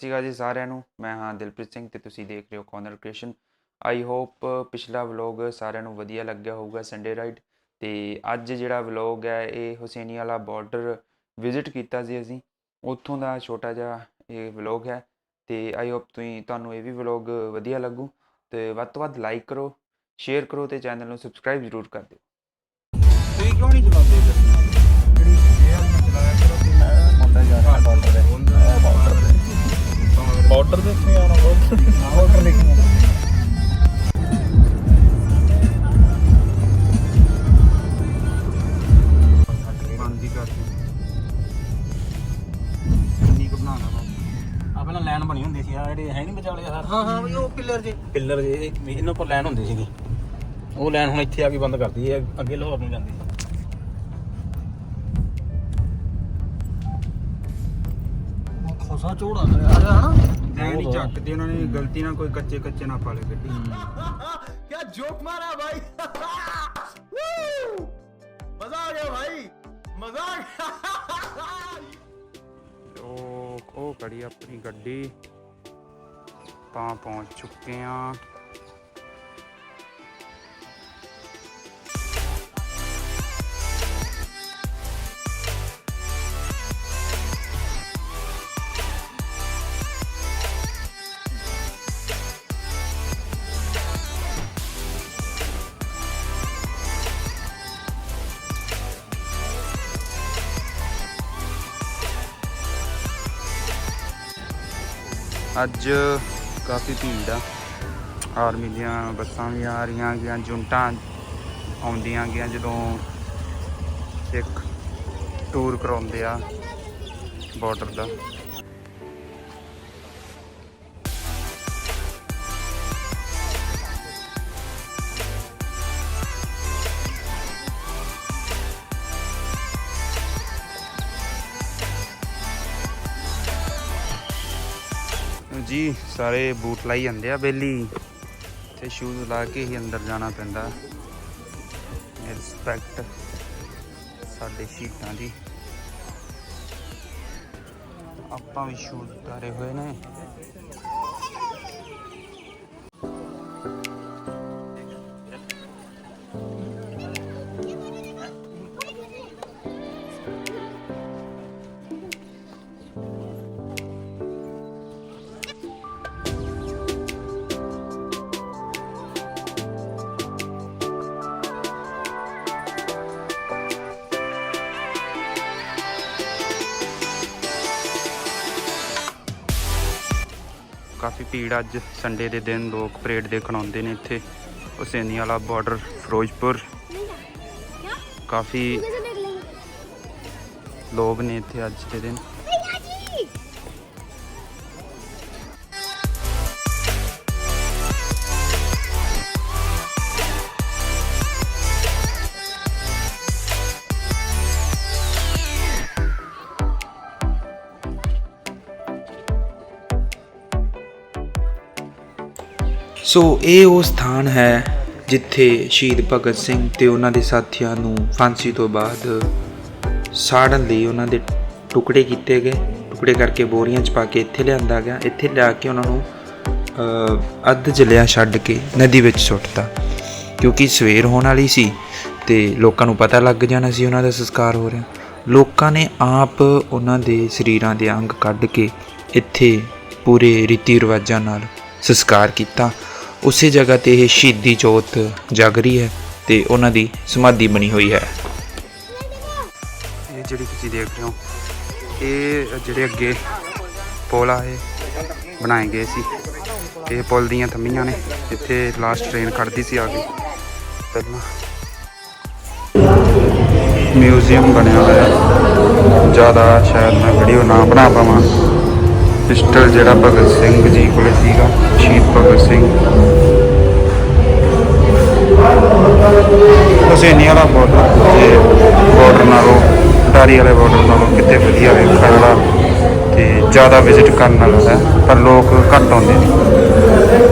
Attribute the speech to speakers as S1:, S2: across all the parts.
S1: ਸ਼੍ਰੀ ਅਕਾਲ ਜੀ ਸਾਰਿਆਂ ਨੂੰ। ਮੈਂ ਹਾਂ ਦਿਲਪ੍ਰੀਤ ਸਿੰਘ ਤੇ ਤੁਸੀਂ ਦੇਖ ਰਹੇ ਹੋ ਕੌਨਰ ਕ੍ਰੀਏਸ਼ਨ ਆਈ ਹੋਪ ਪਿਛਲਾ ਵਲੌਗ ਸਾਰਿਆਂ ਨੂੰ ਵਧੀਆ ਲੱਗਿਆ ਹੋਊਗਾ ਸੰਡੇ ਰਾਈਡ ਤੇ ਅੱਜ ਜਿਹੜਾ ਵਲੌਗ ਹੈ ਇਹ ਹੁਸੈਨੀ ਵਾਲਾ ਬਾਰਡਰ ਵਿਜ਼ਿਟ ਕੀਤਾ ਸੀ ਅਸੀਂ। ਉੱਥੋਂ ਦਾ ਛੋਟਾ ਜਿਹਾ ਇਹ ਵਲੌਗ ਹੈ ਤੇ ਆਈ ਹੋਪ ਤੁਸੀਂ ਤੁਹਾਨੂੰ ਇਹ ਵੀ ਵਲੌਗ ਵਧੀਆ ਲੱਗੂ ਤੇ ਵੱਧ ਤੋਂ ਵੱਧ ਲਾਈਕ ਕਰੋ ਸ਼ੇਅਰ ਕਰੋ ਤੇ ਚੈਨਲ ਨੂੰ ਸਬਸਕ੍ਰਾਈਬ ਜ਼ਰੂਰ ਕਰ ਦਿਓ।
S2: ਤੁਸੀਂ ਕਿਉਂ ਨਹੀਂ ਚਲਾਉਂਦੇ ਜਿਹੜੀ ਮੈਂ ਚਲਾਇਆ ਕਰੋ ਕਿ ਮੈਂ ਮੁੰਡਾ ਜਾ ਰਿਹਾ ਬਾਰਡਰ ਦੇ ਬਾਰਡਰ ਦੇ ਉੱਤੇ ਆਉਣਾ ਬਾਰਡਰ ਬਾਰਡਰ ਲਿਖਣਾ
S3: ਪਹਿਲਾਂ ਲਾਈਨ ਬਣੀ ਹੁੰਦੀ ਸੀ ਆ ਜਿਹੜੇ ਹੈ ਨਹੀਂ ਵਿਚਾਲੇ ਹਰ
S2: ਹਾਂ ਹਾਂ ਵੀ ਉਹ ਪਿੱਲਰ ਜੇ।
S3: ਪਿੱਲਰ ਜੇ ਇਹਨਾਂ ਉੱਪਰ ਲਾਈਨ ਹੁੰਦੀ ਸੀਗੀ। ਉਹ ਲਾਈਨ ਹੁਣ ਇੱਥੇ ਆ ਕੇ ਬੰਦ ਕਰਦੀ ਹੈ ਅੱਗੇ ਲਾਹੌਰ ਨੂੰ ਜਾਂਦੀ। ਹੈ
S2: ਖੋਸਾ ਚੋੜਾ ਕਰਿਆ ਆ ਹਨਾ। ਐ ਨਹੀਂ ਚੱਕਦੇ ਉਹਨਾਂ ਨੇ ਗਲਤੀ ਨਾਲ ਕੋਈ ਕੱਚੇ ਕੱਚੇ ਨਾ ਪਾ ਲੇ ਗੱਡੀ
S4: ਕੀ ਜੋਕ ਮਾਰਾ ਭਾਈ ਮਜ਼ਾ ਆ ਗਿਆ ਭਾਈ ਮਜ਼ਾ ਆ ਗਿਆ
S1: ਉਹ ਉਹ ਖੜੀ ਆਪਣੀ ਗੱਡੀ ਤਾਂ ਪਹੁੰਚ ਚੁੱਕੇ ਆ ਅੱਜ ਕਾਫੀ ਭੀੜ ਆ। ਆਰਮੀ ਦੀਆਂ ਬੱਸਾਂ ਵੀ ਆ ਰਹੀਆਂ ਗੀਆਂ, ਜੁੰਟਾਂ ਆਉਂਦੀਆਂ ਗੀਆਂ, ਜਦੋਂ ਇੱਕ ਟੂਰ ਕਰਾਉਂਦੇ ਆ ਬਾਰਡਰ ਦਾ। ਸਾਰੇ ਬੂਟ ਲਾਈ ਜਾਂਦੇ ਆ ਬੇਲੀ। ਤੇ ਸ਼ੂਜ਼ ਲਾ ਕੇ ਹੀ ਅੰਦਰ ਜਾਣਾ ਪੈਂਦਾ। ਰਿਸਪੈਕਟ ਸਾਡੇ ਸ਼ਹੀਦਾਂ ਦੀ। ਆਪਾਂ ਵੀ ਸ਼ੂਜ਼ ਉਤਾਰੇ ਹੋਏ ਨੇ। ਕਾਫੀ ਭੀੜ ਅੱਜ ਸੰਡੇ ਦੇ ਦਿਨ ਲੋਕ ਪਰੇਡ ਦੇਖਣ ਆਉਂਦੇ ਨੇ ਇੱਥੇ। ਹੁਸੈਨੀ ਵਾਲਾ ਬਾਰਡਰ ਫਿਰੋਜ਼ਪੁਰ। ਕਾਫੀ ਲੋਕ ਨੇ ਇੱਥੇ ਅੱਜ ਦੇ ਦਿਨ। ਸੋ ਇਹ ਉਹ ਸਥਾਨ ਹੈ ਜਿੱਥੇ ਸ਼ਹੀਦ ਭਗਤ ਸਿੰਘ ਤੇ ਉਹਨਾਂ ਦੇ ਸਾਥੀਆਂ ਨੂੰ ਫਾਂਸੀ ਤੋਂ ਬਾਅਦ ਸਾੜਨ ਲਈ ਉਹਨਾਂ ਦੇ ਟੁਕੜੇ ਕੀਤੇ ਗਏ। ਟੁਕੜੇ ਕਰਕੇ ਬੋਰੀਆਂ 'ਚ ਪਾ ਕੇ ਇੱਥੇ ਲਿਆਂਦਾ ਗਿਆ। ਇੱਥੇ ਲਿਆ ਕੇ ਉਹਨਾਂ ਨੂੰ ਅੱਧ ਜਲਿਆ ਛੱਡ ਕੇ ਨਦੀ ਵਿੱਚ ਸੁੱਟਤਾ। ਕਿਉਂਕਿ ਸਵੇਰ ਹੋਣ ਵਾਲੀ ਸੀ ਤੇ ਲੋਕਾਂ ਨੂੰ ਪਤਾ ਲੱਗ ਜਾਣਾ ਸੀ ਉਹਨਾਂ ਦਾ ਸੰਸਕਾਰ ਹੋ ਰਿਹਾ। ਲੋਕਾਂ ਨੇ ਆਪ ਉਹਨਾਂ ਦੇ ਸਰੀਰਾਂ ਦੇ ਅੰਗ ਕੱਢ ਕੇ ਇੱਥੇ ਪੂਰੇ ਰੀਤੀ ਰਿਵਾਜਾਂ ਨਾਲ ਸੰਸਕਾਰ ਕੀਤਾ। ਉਸੇ ਜਗ੍ਹਾ ਤੇ ਇਹ ਸ਼ਹੀਦੀ ਜੋਤ ਜਗ ਰਹੀ ਹੈ ਤੇ ਉਹਨਾਂ ਦੀ ਸਮਾਧੀ ਬਣੀ ਹੋਈ ਹੈ। ਇਹ ਜਿਹੜੀ ਤੁਸੀਂ ਦੇਖ ਰਹੇ ਹੋ, ਇਹ ਜਿਹੜੇ ਅੱਗੇ ਪੁਲ ਆ, ਇਹ ਬਣਾਏ ਗਏ ਸੀ। ਇਹ ਪੁਲ ਦੀਆਂ ਥੰਮੀਆਂ ਨੇ ਇੱਥੇ ਲਾਸਟ ਟ੍ਰੇਨ ਖੜਦੀ ਸੀ ਆ ਕੇ। ਪਹਿਲਾਂ ਮਿਊਜ਼ੀਅਮ ਬਣਿਆ ਹੋਇਆ ਜ਼ਿਆਦਾ ਸ਼ਾਇਦ ਮੈਂ ਵੀਡੀਓ ਨਾ ਬਣਾ ਪਾਵਾਂ। ਪਿਸਟਲ ਜਿਹੜਾ ਭਗਤ ਸਿੰਘ ਜੀ ਕੋਲੇ ਸੀਗਾ, ਸ਼ਹੀਦ ਭਗਤ ਸਿੰਘ। ਹੁਸੈਨੀ ਵਾਲਾ ਬਾਰਡਰ ਤੇ ਬਾਰਡਰ ਨਾਲੋਂ ਟਾਰੀ ਵਾਲੇ ਬਾਰਡਰ ਨਾਲੋਂ ਕਿਤੇ ਵਧੀਆ ਵੇਖਣ ਵਾਲਾ ਤੇ ਜ਼ਿਆਦਾ ਵਿਜ਼ਿਟ ਕਰਨ ਵਾਲਾ ਹੈ, ਪਰ ਲੋਕ ਘੱਟ ਆਉਂਦੇ ਨੇ।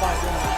S1: Bye-bye.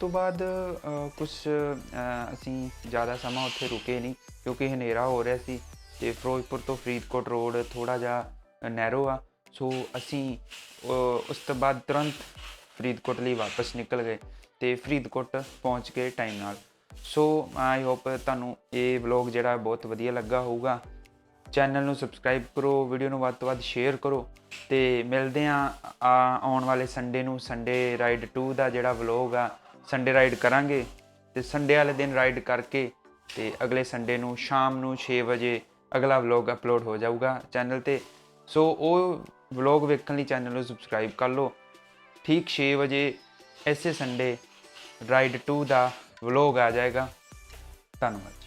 S1: ਤੋਂ ਬਾਅਦ ਕੁਝ ਅਸੀਂ ਜ਼ਿਆਦਾ ਸਮਾਂ ਉੱਥੇ ਰੁਕੇ ਨਹੀਂ, ਕਿਉਂਕਿ ਹਨੇਰਾ ਹੋ ਰਿਹਾ ਸੀ ਤੇ ਫਿਰੋਜ਼ਪੁਰ ਤੋਂ ਫਰੀਦਕੋਟ ਰੋਡ ਥੋੜਾ ਜਿਹਾ ਨੈਰੋ ਆ। ਸੋ ਅਸੀਂ ਉਸ ਤੋਂ ਬਾਅਦ ਤੁਰੰਤ ਫਰੀਦਕੋਟ ਲਈ ਵਾਪਸ ਨਿਕਲ ਗਏ ਤੇ ਫਰੀਦਕੋਟ ਪਹੁੰਚ ਗਏ ਟਾਈਮ ਨਾਲ। ਸੋ ਆਈ ਹੋਪ ਤੁਹਾਨੂੰ ਇਹ ਵਲੌਗ ਜਿਹੜਾ ਬਹੁਤ ਵਧੀਆ ਲੱਗਾ ਹੋਊਗਾ। ਚੈਨਲ ਨੂੰ ਸਬਸਕ੍ਰਾਈਬ ਕਰੋ ਵੀਡੀਓ ਨੂੰ ਵੱਧ ਤੋਂ ਵੱਧ ਸ਼ੇਅਰ ਕਰੋ ਤੇ ਮਿਲਦੇ ਆ, ਆਉਣ ਵਾਲੇ ਸੰਡੇ ਨੂੰ ਸੰਡੇ ਰਾਈਡ 2 ਦਾ ਜਿਹੜਾ ਵਲੌਗ ਆ ਸੰਡੇ ਰਾਈਡ ਕਰਾਂਗੇ ਤੇ ਸੰਡੇ ਵਾਲੇ ਦਿਨ ਰਾਈਡ ਕਰਕੇ ਤੇ ਅਗਲੇ ਸੰਡੇ ਨੂੰ ਸ਼ਾਮ ਨੂੰ 6 ਵਜੇ ਅਗਲਾ ਵਲੌਗ ਅਪਲੋਡ ਹੋ ਜਾਊਗਾ ਚੈਨਲ ਤੇ। ਸੋ ਉਹ ਵਲੌਗ ਵੇਖਣ ਲਈ ਚੈਨਲ ਨੂੰ ਸਬਸਕ੍ਰਾਈਬ ਕਰ ਲਓ। ਠੀਕ 6 ਵਜੇ ਐਸੇ ਸੰਡੇ ਰਾਈਡ 2 ਦਾ ਵਲੌਗ ਆ ਜਾਏਗਾ। ਧੰਨਵਾਦ।